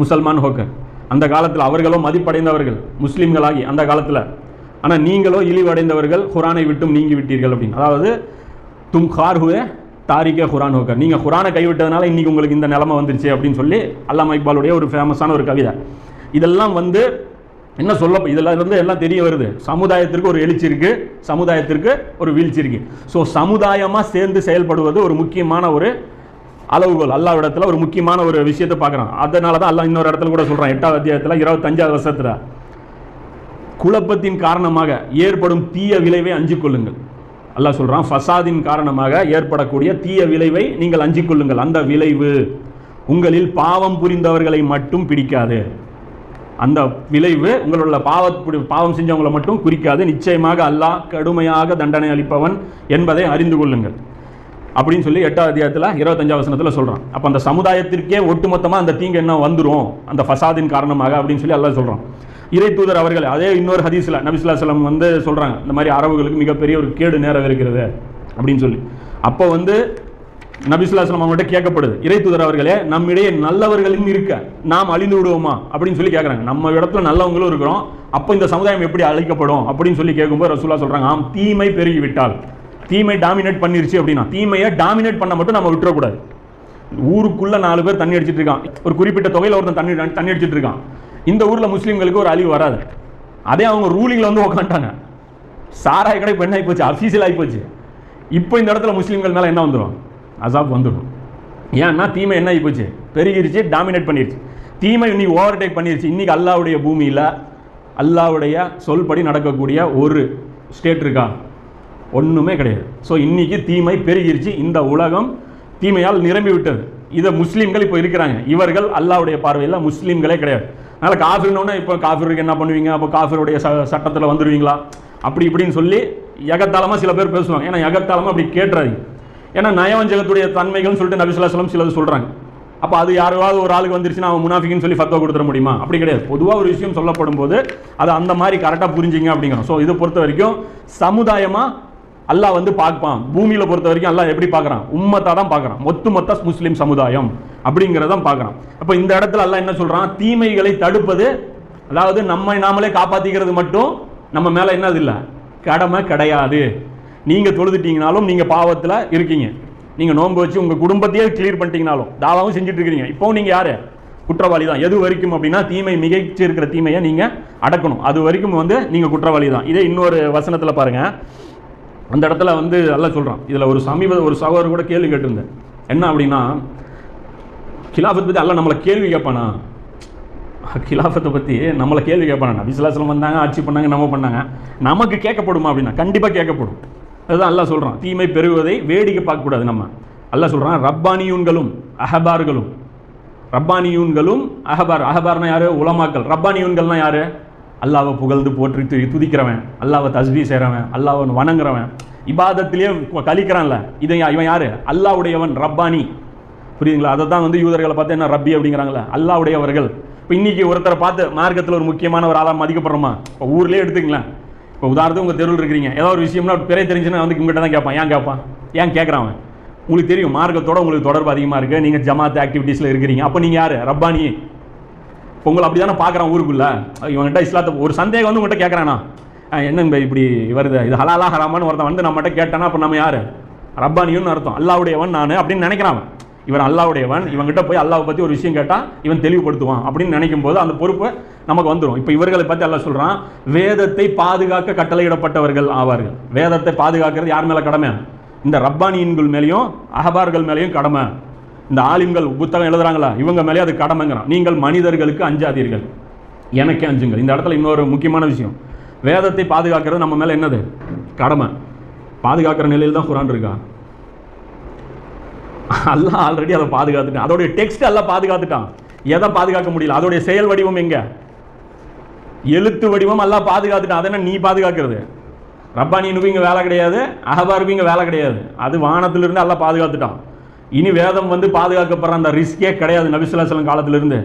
முசல்மான் ஹோக்கர். அந்த காலத்தில் அவர்களோ மதிப்படைந்தவர்கள் முஸ்லீம்களாகி அந்த காலத்தில். ஆனால் நீங்களோ இழிவடைந்தவர்கள் குரானை விட்டும் நீங்கி விட்டீர்கள் அப்படின்னு. அதாவது தும் ஹார் ஹுவே தாரிகே குரான் ஹோக்கர். நீங்கள் குரானை கைவிட்டதுனால இன்றைக்கி உங்களுக்கு இந்த நிலமை வந்துருச்சு அப்படின்னு சொல்லி அல்லாமா இக்பாலுடைய ஒரு ஃபேமஸான ஒரு கவிதை. இதெல்லாம் வந்து என்ன சொல்ல இதில் இருந்து எல்லாம் தெரிய வருது. சமுதாயத்திற்கு ஒரு எழுச்சி இருக்கு சமுதாயத்திற்கு ஒரு வீழ்ச்சி இருக்கு. ஸோ சமுதாயமாக சேர்ந்து செயல்படுவது ஒரு முக்கியமான ஒரு அளவுகோல். அல்லா இடத்துல ஒரு முக்கியமான ஒரு விஷயத்தை பார்க்குறான். அதனால தான் அல்லா இன்னொரு இடத்துல கூட சொல்கிறான் எட்டாவது அத்தியாயத்தில் இருபத்தஞ்சாவது வருஷத்தில் குழப்பத்தின் காரணமாக ஏற்படும் தீய விளைவை அஞ்சு கொள்ளுங்கள். அல்லாஹ் சொல்கிறான் ஃபசாதின் காரணமாக ஏற்படக்கூடிய தீய விளைவை நீங்கள் அஞ்சு கொள்ளுங்கள். அந்த விளைவு உங்களில் பாவம் புரிந்தவர்களை மட்டும் பிடிக்காது. அந்த விளைவு உங்களுள்ள பாவ பாவம் செஞ்சவங்களை மட்டும் குறிக்காது. நிச்சயமாக அல்லாஹ் கடுமையாக தண்டனை அளிப்பவன் என்பதை அறிந்து கொள்ளுங்கள். அப்படின்னு சொல்லி எட்டாவது அத்தியாயத்தில் இருபத்தஞ்சாவது வசனத்தில் சொல்கிறான் அப்போ அந்த சமுதாயத்திற்கே ஒட்டுமொத்தமாக அந்த தீங்கு என்ன வந்துரும்? அந்த ஃபசாதின் காரணமாக அப்படின்னு சொல்லி அல்லாஹ் சொல்கிறான் இறை தூதர் அவர்கள் அதே இன்னொரு ஹதீஸில் நபிசுல்லா சலம் வந்து சொல்கிறாங்க இந்த மாதிரி அரபுகளுக்கு மிகப்பெரிய ஒரு கேடு நேரம் இருக்கிறது அப்படின்னு சொல்லி. அப்போ வந்து நபிசுல்லாஸ்லாம் அவங்கள்ட்ட கேட்கப்படுது. இறை தூதர் அவர்களே நம்மிடையே நல்லவர்களும் இருக்க நாம் அழிந்து விடுவோமா? அப்படின்னு சொல்லி கேட்குறாங்க. நம்ம இடத்துல நல்லவங்களும் இருக்கிறோம். அப்போ இந்த சமுதாயம் எப்படி அழைக்கப்படும் அப்படின்னு சொல்லி கேட்கும்போது ரசூல்லா சொல்கிறாங்க ஆம் தீமை பெருகி விட்டால் தீமை டாமினேட் பண்ணிருச்சு அப்படின்னா தீமையை டாமினேட் பண்ண மட்டும் நம்ம விட்டுறக்கூடாது. ஊருக்குள்ளே நாலு பேர் தண்ணி அடிச்சிட்டு இருக்கான். ஒரு குறிப்பிட்ட தொகையில் ஒருத்தன் தண்ணி தண்ணி அடிச்சிட்டு இருக்கான். இந்த ஊரில் முஸ்லீம்களுக்கு ஒரு அழிவு வராது. அதே அவங்க ரூலிங்கில் வந்து உட்காந்துட்டாங்க சாராய கடை பெண்ணாகி போச்சு? அஃபீஷியல் ஆகி போச்சு. இப்போ இந்த இடத்துல முஸ்லீம்கள் மேலே என்ன வந்துடும் அசாப் வந்துடும். ஏன்னா தீமை என்ன ஆகி போச்சு பெருகிருச்சு டாமினேட் பண்ணிருச்சு. தீமை இன்னைக்கு ஓவர் டேக் பண்ணிருச்சு. இன்றைக்கி அல்லாவுடைய பூமியில் அல்லாவுடைய சொல்படி நடக்கக்கூடிய ஒரு ஸ்டேட் இருக்கா? ஒன்றுமே கிடையாது. ஸோ இன்றைக்கி தீமை பெருகிருச்சு. இந்த உலகம் தீமையால் நிரம்பி விட்டது. இதை முஸ்லீம்கள் இப்போ இருக்கிறாங்க. இவர்கள் அல்லாவுடைய பார்வையில் முஸ்லீம்களே கிடையாது. அதனால் காஃபிர்னோடனே இப்போ காஃபிருக்கு என்ன பண்ணுவீங்க? அப்போ காஃபிருடைய ச சட்டத்தில் வந்துடுவீங்களா அப்படி இப்படின்னு சொல்லி எகத்தாளமாக சில பேர் பேசுவாங்க. ஏன்னா எகத்தாளமாக அப்படி கேட்டுறாதீங்க. ஏன்னா நயவஞ்சகத்துடைய தன்மைகள்னு சொல்லிட்டு நபிசுல்லாஸ்லம் சிலது சொல்கிறாங்க அப்போ அது யாராவது ஒரு ஆளுக்கு வந்துருச்சுன்னா அவன் முனாஃபிக்குன்னு சொல்லி ஃபத்வா கொடுத்துட முடியுமா? அப்படி கிடையாது. பொதுவாக ஒரு விஷயம் சொல்லப்படும் போது அது அந்த மாதிரி கரெக்டாக புரிஞ்சிங்க அப்படிங்கிறோம். ஸோ இதை பொறுத்த வரைக்கும் சமுதாயமாக அல்லாஹ் வந்து பார்ப்பான். பூமியில் பொறுத்த வரைக்கும் அல்லாஹ் எப்படி பார்க்குறான்? உம்மத்தாக தான் பார்க்குறான். ஒட்டுமொத்த முஸ்லீம் சமுதாயம் அப்படிங்கிறதான் பார்க்குறான். அப்போ இந்த இடத்துல அல்லாஹ் என்ன சொல்கிறான் தீமைகளை தடுப்பது அதாவது நம்மை நாமளே காப்பாற்றிக்கிறது மட்டும் நம்ம மேலே என்னது இல்லை? கடமை கிடையாது. நீங்கள் தொழுதுட்டீங்கனாலும் நீங்கள் பாவத்தில் இருக்கீங்க. நீங்கள் நோன்பு வச்சு உங்கள் குடும்பத்தையே கிளியர் பண்ணிட்டீங்கனாலும் தாவாவும் செஞ்சுட்டு இருக்கிறீங்க இப்போவும் நீங்கள் யார்? குற்றவாளி தான் எது வரைக்கும் அப்படின்னா தீமை மிகைச்சு இருக்கிற தீமையை நீங்கள் அடக்கணும். அது வரைக்கும் வந்து நீங்கள் குற்றவாளி தான் இதே இன்னொரு வசனத்தில் பாருங்கள் அந்த இடத்துல வந்து எல்லாம் சொல்கிறான் இதில் ஒரு சமீப ஒரு சகோதரர் கூட கேள்வி கேட்டிருந்தேன். என்ன அப்படின்னா கிலாஃபத் பற்றி எல்லாம் நம்மளை கேள்வி கேட்பானா? கிலாஃபத்தை பற்றி நம்மளை கேள்வி கேட்பானா? நபிசுலாசலம் வந்தாங்க ஆட்சி பண்ணாங்க நம்ம பண்ணாங்க. நமக்கு கேட்கப்படுமா அப்படின்னா கண்டிப்பாக கேட்கப்படும். அதுதான் அல்லா சொல்கிறான் தீமை பெறுவதை வேடிக்கை பார்க்கக்கூடாது நம்ம. அல்லா சொல்கிறான் ரப்பானியூன்களும் அஹபார்களும். ரப்பானியூன்களும் அஹபார் அஹபார்னா யாரு? உலமாக்கள். ரப்பானியூன்கள்னா யார்? அல்லாவை புகழ்ந்து போற்றி து- துதிக்கிறவன். அல்லாவை தஸ்பி செய்கிறவன் அல்லாவை வணங்குறவன். இபாதத்திலேயே கழிக்கிறான்ல இதை இவன் யார்? அல்லாவுடையவன் ரப்பானி. புரியுதுங்களா? அதை தான் வந்து யூதர்களை பார்த்து என்ன ரப்பி அப்படிங்கிறாங்களே அல்லாவுடையவர்கள் இப்போ இன்றைக்கி ஒருத்தரை பார்த்து மார்க்கத்தில் ஒரு முக்கியமான ஒரு ஆளாக மதிக்கப்படுறோமா? இப்போ ஊர்லேயே எடுத்துக்கலாம் இப்போ உதாரணத்துக்கு உங்கள் தெருவில் இருக்கிறீங்க. ஏதோ ஒரு விஷயம்னா பெரிய தெரிஞ்சுன்னா வந்து உங்கள்கிட்ட தான் கேட்பான். ஏன் கேட்பான்? ஏன் கேட்குறான் உங்களுக்கு தெரியும் மார்க்கத்தோட உங்களுக்கு தொடர்பு அதிகமாக இருக்குது நீங்கள் ஜமாத் ஆக்டிவிட்டீஸில் இருக்கிறீங்க. அப்போ நீங்கள் யார்? ரப்பானி. இப்போ உங்களை அப்படி தானே பார்க்குறான் ஊருக்குள்ள. இவன்கிட்ட இஸ்லாத்தை ஒரு சந்தேகம் வந்து உங்கள்கிட்ட கேட்குறானா? என்ன இப்படி வருது? இது ஹலாலா ஹராமான்னு ஒருத்தன் வந்து நம்மகிட்ட கேட்டானா? அப்போ நம்ம யார்? ரப்பானியும்னு அர்த்தம். அல்லாவுடையவன் நான் அப்படின்னு நினைக்கிறான் இவன் அல்லாவுடையவன் இவன்கிட்ட போய் அல்லாவை பற்றி ஒரு விஷயம் கேட்டால் இவன் தெளிவுபடுத்துவான் அப்படின்னு நினைக்கும் போது அந்த பொறுப்பு நமக்கு வந்துடும் இப்போ இவர்களை பற்றி எல்லாம் சொல்கிறான் வேதத்தை பாதுகாக்க கட்டளையிடப்பட்டவர்கள் ஆவார்கள். வேதத்தை பாதுகாக்கிறது யார் மேலே கடமை? இந்த ரப்பானியின்கள் மேலேயும் அகபார்கள் மேலேயும் கடமை. இந்த ஆலிம்கள் புத்தகம் எழுதுறாங்களா? இவங்க மேலே அது கடமைங்கிறான். நீங்கள் மனிதர்களுக்கு அஞ்சாதீர்கள். எனக்கே அஞ்சுங்கள். இந்த இடத்துல இன்னொரு முக்கியமான விஷயம். வேதத்தை பாதுகாக்கிறது நம்ம மேலே என்னது? கடமை. பாதுகாக்கிற நிலையில் தான் குரான் இருக்கா? எல்லாம் ஆல்ரெடி அதை பாதுகாத்துட்டான். அதோடைய டெக்ஸ்ட் எல்லாம் பாதுகாத்துட்டான். எதை பாதுகாக்க முடியல? அதோடைய செயல் வடிவம் எங்க? எழுத்து வடிவம் எல்லாம் பாதுகாத்துட்டான். அதை நீ பாதுகாக்கிறது? ரப்பானி நுபிங்க வேலை கிடையாது. அகபாருக்கு இங்கே வேலை கிடையாது. அது வானத்திலிருந்து எல்லாம் பாதுகாத்துட்டான். இனி வேதம் வந்து பாதுகாக்கப்படுற அந்த ரிஸ்கே கிடையாது நபிசுல்லாசலம் காலத்திலிருந்து.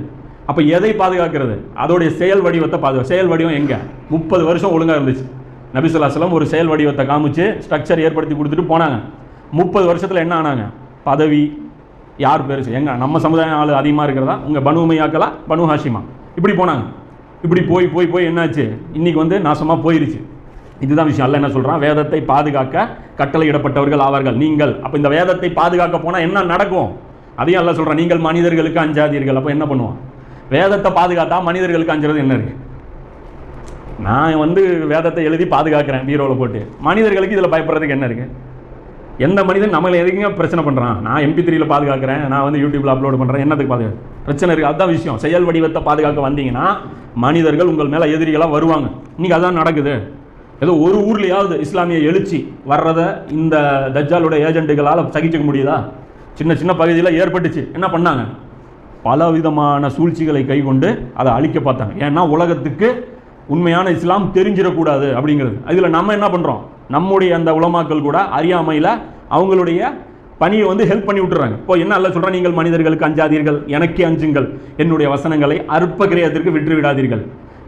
அப்போ எதை பாதுகாக்கிறது? அதோடைய செயல் வடிவத்தை பாதுகா செயல் வடிவம் எங்கே? முப்பது வருஷம் ஒழுங்காக இருந்துச்சு. நபிசுல்லாசலம் ஒரு செயல் வடிவத்தை காமிச்சு ஸ்ட்ரக்சர் ஏற்படுத்தி கொடுத்துட்டு போனாங்க. முப்பது வருஷத்தில் என்ன ஆனாங்க? பதவி யார் பெருசு எங்க நம்ம சமுதாயம் ஆள் அதிகமாக இருக்கிறதா? உங்கள் பனு உமையாக்களா? பனு ஹாஷிமா. இப்படி போனாங்க. இப்படி போய் போய் போய் என்னாச்சு? இன்னைக்கு வந்து நாசமாக போயிருச்சு. இதுதான் விஷயம். அல்ல என்ன சொல்கிறான் வேதத்தை பாதுகாக்க கட்டளையிடப்பட்டவர்கள் ஆவார்கள். நீங்கள். அப்போ இந்த வேதத்தை பாதுகாக்க போனால் என்ன நடக்கும்? அதையும் அல்ல சொல்கிறான் நீங்கள் மனிதர்களுக்கு அஞ்சாதீர்கள். அப்போ என்ன பண்ணுவான்? வேதத்தை பாதுகாத்தா மனிதர்களுக்கு அஞ்சுறது என்ன இருக்கு? நான் வந்து வேதத்தை எழுதி பாதுகாக்கிறேன் பீரோவில் போட்டு. மனிதர்களுக்கு இதில் பயப்படுறதுக்கு என்ன இருக்குது எந்த மனிதன் நம்மளை எதுக்குங்க பிரச்சனை பண்ணுறான் நான் எம்பி த்ரீயில் பாதுகாக்கிறேன். நான் வந்து யூடியூப்பில் அப்லோட் பண்ணுறேன் என்னத்துக்கு பாதுகாக்க பிரச்சனை இருக்குது அதுதான் விஷயம். செயல் வடிவத்தை பாதுகாக்க வந்தீங்கன்னா மனிதர்கள் உங்கள் மேலே எதிரிகளாக வருவாங்க. இன்றைக்கி அதான் நடக்குது. ஏதோ ஒரு ஊர்லேயாவது இஸ்லாமிய எழுச்சி வர்றதை இந்த தஜ்ஜாலோட ஏஜென்ட்டுகளால் சகிச்சுக்க முடியுதா? சின்ன சின்ன பகுதியில் ஏற்பட்டுச்சு. என்ன பண்ணாங்க? பல விதமான சூழ்ச்சிகளை கைக்கொண்டு அதை அழிக்க பார்த்தாங்க. ஏன்னா உலகத்துக்கு உண்மையான இஸ்லாம் தெரிஞ்சிடக்கூடாது அப்படிங்கிறது. இதில் நம்ம என்ன பண்ணுறோம் நம்முடைய அந்த உலமாக்கள் கூட அறியாமையில் அவங்களுடைய பணியை வந்து ஹெல்ப் பண்ணி விட்டுறாங்க. இப்போ என்ன அல்ல சொல்கிறேன் நீங்கள் மனிதர்களுக்கு அஞ்சாதீர்கள் எனக்கே அஞ்சுங்கள். என்னுடைய வசனங்களை அற்ப கிரயத்திற்கு விற்று விடாதீர்கள்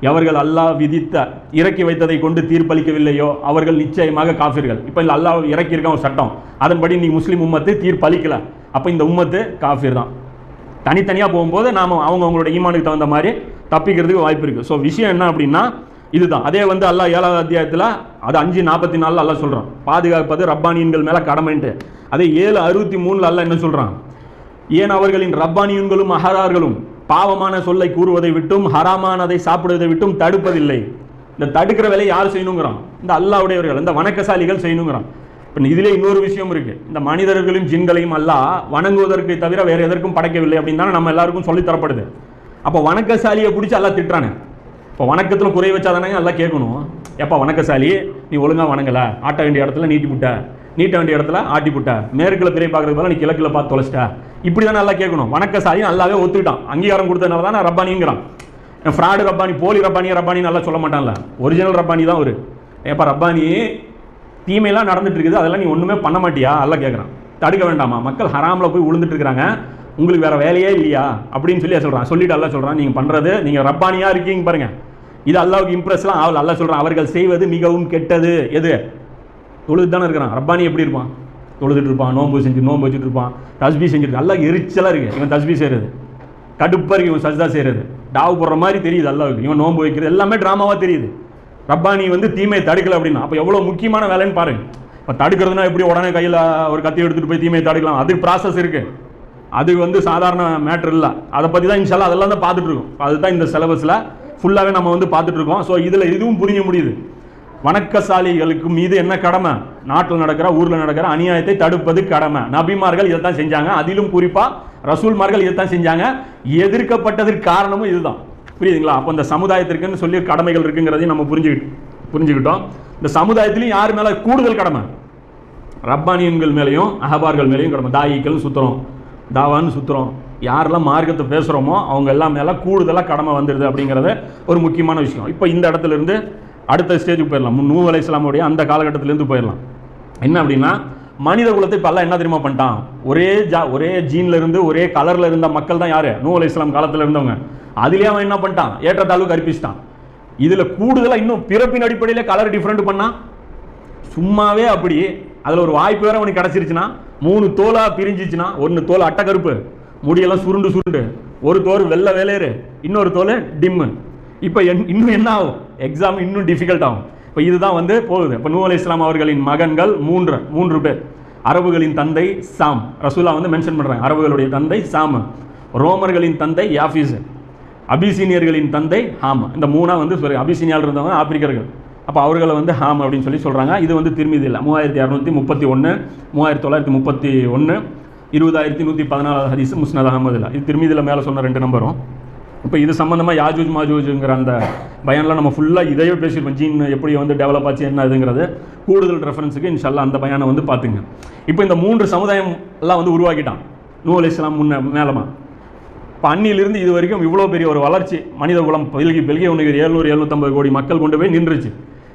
எவர்கள் அல்லாஹ் விதித்த இறக்கி வைத்ததை கொண்டு தீர்ப்பளிக்கவில்லையோ அவர்கள் நிச்சயமாக காஃபிர்கள். இப்போ இல்லை அல்லாஹ் இறக்கியிருக்கான் ஒரு சட்டம். அதன்படி நீ முஸ்லீம் உம்மத்து தீர்ப்பளிக்கல. அப்போ இந்த உம்மத்து காஃபிர் தான். தனித்தனியாக போகும்போது நாம் அவங்க அவங்களோட ஈமானுக்கு தகுந்த மாதிரி தப்பிக்கிறதுக்கு வாய்ப்பு இருக்குது ஸோ விஷயம் என்ன அப்படின்னா இதுதான். அதே வந்து அல்லா ஏழாவது அத்தியாயத்தில் அது அஞ்சு நாற்பத்தி நாலில் அல்லா சொல்கிறான் பாதுகாப்பது ரப்பானியன்கள் மேலே கடமைன்ட்டு. அதே ஏழு அறுபத்தி மூணில் அல்லா என்ன சொல்கிறான் ஏன் அவர்களின் ரப்பானியன்களும் அஹரார்களும் பாவமான சொல்லை கூறுவதை விட்டும் ஹராமானதை சாப்பிடுவதை விட்டும் தடுப்பதில்லை? இந்த தடுக்கிற வேலையை யார் செய்யணுங்கிறான்? இந்த அல்லாவுடையவர்கள் இந்த வணக்கசாலிகள் செய்யணுங்கிறான். இப்போ இதிலே இன்னொரு விஷயம் இருக்குது இந்த மனிதர்களையும் ஜின்களையும் அல்லா வணங்குவதற்கு தவிர வேறு எதற்கும் படைக்கவில்லை அப்படின்னு தானே நம்ம எல்லாருக்கும் சொல்லித் தரப்படுது அப்போ வணக்கசாலியை பிடிச்சி எல்லாம் திட்டுறானே. இப்போ வணக்கத்தில் குறை வச்சாதானே எல்லாம் கேட்கணும். எப்போ வணக்கசாலி நீ ஒழுங்காக வணங்கல. ஆட்ட வேண்டிய இடத்துல நீட்டி புட்ட. நீட்ட வேண்டிய இடத்துல ஆட்டி புட்ட. மேற்குல பிறை பார்க்கறது போல நீ கிழக்கில் பார்த்து தொலைச்சிட்ட. இப்படி தான் நல்லா கேட்கணும். வணக்கசாலி நல்லாவே ஒத்துக்கிட்டான். அங்கீகாரம் கொடுத்ததுனால தான் ரப்பானிங்கிறான். ஃப்ராடு ரப்பானி போலி ரப்பானி ரப்பானி நல்லா சொல்ல மாட்டான்ல. ஒரிஜினல் ரப்பானி தான் ஒரு ஏப்பா ரப்பானி தீமையெல்லாம் நடந்துட்டு இருக்குது. அதெல்லாம் நீ ஒன்றுமே பண்ண மாட்டியா? நல்லா கேட்குறான். தடுக்க வேண்டாமா? மக்கள் ஹராமில் போய் விழுந்துட்டு இருக்கிறாங்க. உங்களுக்கு வேறு வேலையே இல்லையா? அப்படின்னு சொல்லி சொல்கிறான் சொல்லிட்டு அல்ல சொல்கிறான் நீங்கள் பண்ணுறது நீங்கள் ரப்பானியாக இருக்கீங்க பாருங்கள் இது அல்லாவுக்கு இம்ப்ரெஸ்லாம் அவள் அல்ல சொல்கிறான் அவர்கள் செய்வது மிகவும் கெட்டது. எது? தொழுது தானே இருக்கிறான். ரப்பானி எப்படி இருப்பான்? தொழுதுட்டு இருப்பான் நோன்பு செஞ்சு நோன்பு வச்சுட்டு இருப்பான் தஸ்பி செஞ்சுட்டு நல்லா எரிச்சலாக இருக்குது இவன் தஸ்பி செய்கிறது கடுப்பாக இருக்குது இவன் சஜ்தா செய்கிறது டாவு போடுற மாதிரி தெரியுது அல்லாவுக்கு. இவன் நோன்பு வைக்கிறது எல்லாமே ட்ராமாவாக தெரியுது. ரப்பானி வந்து தீமையை தடுக்கலை அப்படின்னா அப்போ எவ்வளோ முக்கியமான வேலைன்னு பாருங்க. இப்போ தடுக்கிறதுனா எப்படி உடனே கையில் ஒரு கத்தி எடுத்துகிட்டு போய் தீமையை தடுக்கலாம்? அதுக்கு ப்ராசஸ் இருக்குது அது வந்து சாதாரண மேட்ரு இல்லை. அதை பற்றி தான் இன்ஷால்லா அதெல்லாம் தான் பார்த்துட்ருக்கோம் அதுதான் இந்த சிலபஸில் ஃபுல்லாகவே நம்ம வந்து பார்த்துட்ருக்கோம் ஸோ இதில் இதுவும் புரிய முடியுது. வணக்கசாலிகளுக்கு மீது என்ன கடமை? நாட்டில் நடக்கிற ஊரில் நடக்கிற அநியாயத்தை தடுப்பது கடமை. நபிமார்கள் இதை தான் செஞ்சாங்க. அதிலும் குறிப்பாக ரசூல்மார்கள் இதை தான் செஞ்சாங்க. எதிர்க்கப்பட்டதற்கு காரணமும் இதுதான். புரியுதுங்களா? அப்போ இந்த சமுதாயத்திற்குன்னு சொல்லி கடமைகள் இருக்குங்கிறதையும் நம்ம புரிஞ்சுக்கிட்டு புரிஞ்சுக்கிட்டோம். இந்த சமுதாயத்திலையும் யார் மேலே கூடுதல் கடமை? ரப்பானியன்கள் மேலேயும் அஹபார்கள் மேலேயும் கடமை. தாயிக்கள் சுத்துறோம். தாவான்னு சுத்துறோம். யாரெல்லாம் மார்க்கத்தை பேசுகிறோமோ அவங்க எல்லாம் மேலே கூடுதலாக கடமை வந்துடுது அப்படிங்கிறத ஒரு முக்கியமான விஷயம். இப்போ இந்த இடத்துல இருந்து அடுத்த ஸ்டேஜுக்கு போயிடலாம். நூ அலை இஸ்லாமுடைய அந்த காலகட்டத்திலேருந்து போயிடலாம். என்ன அப்படின்னா மனித குலத்தை இப்போ எல்லாம் என்ன தெரியுமா பண்ணிட்டான்? ஒரே ஜா ஒரே ஜீன்லேருந்து ஒரே கலரில் இருந்த மக்கள் தான் யார்? நூ அலை இஸ்லாம் காலத்தில் இருந்தவங்க. அதுலேயே அவன் என்ன பண்ணிட்டான்? ஏற்றத்தாழ்வு கற்பிச்சிட்டான். இதில் கூடுதலாக இன்னும் பிறப்பின் அடிப்படையில் கலர் டிஃப்ரெண்ட் பண்ணான் சும்மாவே அப்படி அதில் ஒரு வாய்ப்பு வேற உனக்கு கிடச்சிருச்சுன்னா மூணு தோலாக பிரிஞ்சிச்சுன்னா ஒன்று தோல் அட்டை கருப்பு முடியெல்லாம் சுருண்டு சுருண்டு. ஒரு தோல் வெள்ளை வேலையரு இன்னொரு தோல் டிம்மு இப்போ என் இன்னும் என்ன ஆகும்? எக்ஸாம் இன்னும் டிஃபிகல்ட் ஆகும். இப்போ இதுதான் வந்து போகுது. இப்போ நூ அலி இஸ்லாம் அவர்களின் மகன்கள் மூன்று மூன்று பேர். அரபுகளின் தந்தை சாம். ரசூலா வந்து மென்ஷன் பண்ணுறாங்க அரபுகளுடைய தந்தை சாம். ரோமர்களின் தந்தை யாஃபீஸ். அபிசீனியர்களின் தந்தை ஹாம். இந்த மூணாக வந்து சொல்லி அபிசீனியாவில் இருந்தவங்க ஆப்பிரிக்கர்கள். அப்போ அவர்களை வந்து ஹாம் அப்படின்னு சொல்லி சொல்கிறாங்க இது வந்து திருமதி இல்லை மூவாயிரத்தி இரநூத்தி முப்பத்தி ஒன்று மூவாயிரத்தி தொள்ளாயிரத்தி முப்பத்தி ஒன்று இருபதாயிரத்தி நூற்றி பதினாலாவது ஹதீஸ் முஸ்னத் இல்லை இது திருமதியில் மேலே சொன்ன ரெண்டு நம்பரும். இப்போ இது சம்மந்தமாக யாஜூஜ் மாஜூஜுங்கிற அந்த பயனில் நம்ம ஃபுல்லாக இதையே பேசியிருப்போம். ஜீன் எப்படி வந்து டெவலப் ஆச்சு என்ன இதுங்கிறது. கூடுதல் ரெஃபரன்ஸுக்கு இன்ஷால்லா அந்த பயனை வந்து பார்த்துங்க. இப்போ இந்த மூன்று சமுதாயம் எல்லாம் வந்து உருவாக்கிட்டான். நூ அலி இஸ்லாம் முன்ன மேலமா. இப்போ அன்னிலிருந்து இது வரைக்கும் இவ்வளோ பெரிய ஒரு வளர்ச்சி மனித குலம் பெருகி பெருகி ஒன்று எழுநூறு எழுநூற்றம்பது கோடி மக்கள் கொண்டு போய் நின்றுச்சு.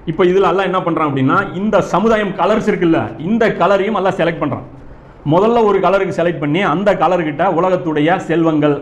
இப்போ இதில் எல்லாம் என்ன பண்ணுறான் அப்படின்னா இந்த சமுதாயம் கலர்ஸ் இருக்குல்ல இந்த கலரையும் எல்லாம் செலக்ட் பண்ணுறான் முதல்ல ஒரு கலருக்கு செலக்ட் பண்ணி அந்த கலர்கிட்ட உலகத்துடைய செல்வங்கள்